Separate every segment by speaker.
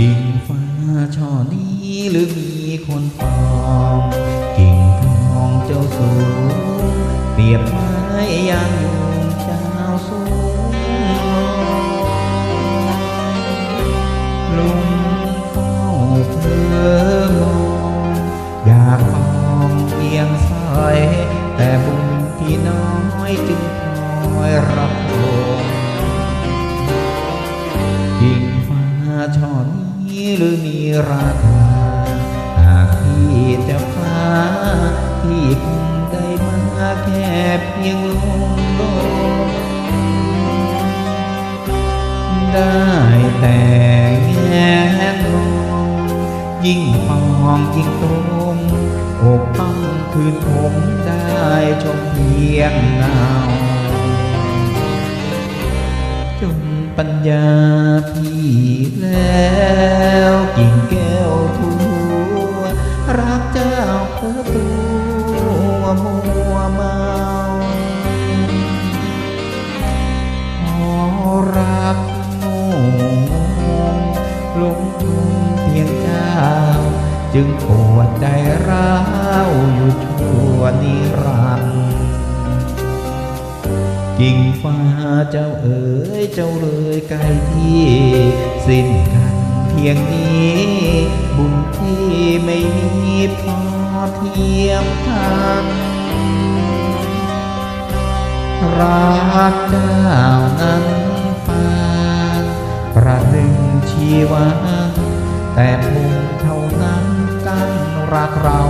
Speaker 1: ที่ฟ้าช่อดีหรือมีคนปอมกิ่งทองเจ้าสูงเปรียบไม้ยางยุงเจ้าสูงลุงเฝ้าเพอมองอยากมองเพียงสายแต่บุญที่น้อยจึง หรือมีราคาหากพี่จะฟ้าที่คงได้มาแค่เพียงลงลงได้แต่แงนมองยิ่งมองยิ่งตรงอกต้องคืนผมได้ชมเพียงเงา ปัญญาพี่แล้วกิ่งแก้วทัวรักเจ้าเพ้อตัวมัวเมาขอรักโง่หลงทุนเพียงเจ้า จึงปวดใจร้าวอยู่ชั่วนิ ฟ้าเจ้าเอ๋ยเจ้าเลยไกลที่ สิ้นกันเพียงนี้ บุญที่ไม่มีพอเทียมกันรักเจ้านั้นฟางประหนึ่งชีวาแต่เพียงเท่านั้นกันรักเรา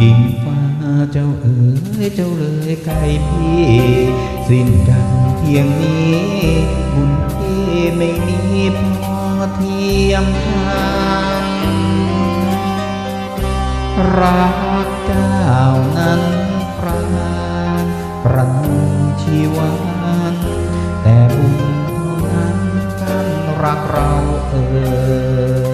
Speaker 1: กิ่งฟ้าเจ้าเอ๋ยเจ้าเลยไกลพี่ สิ้นกันเพียงนี้บุญที่ไม่มีพอเทียมทานรักเจ้านั้นพรานประนุงชีวันแต่บุญเท่านั้นกันรักเราเอ่ย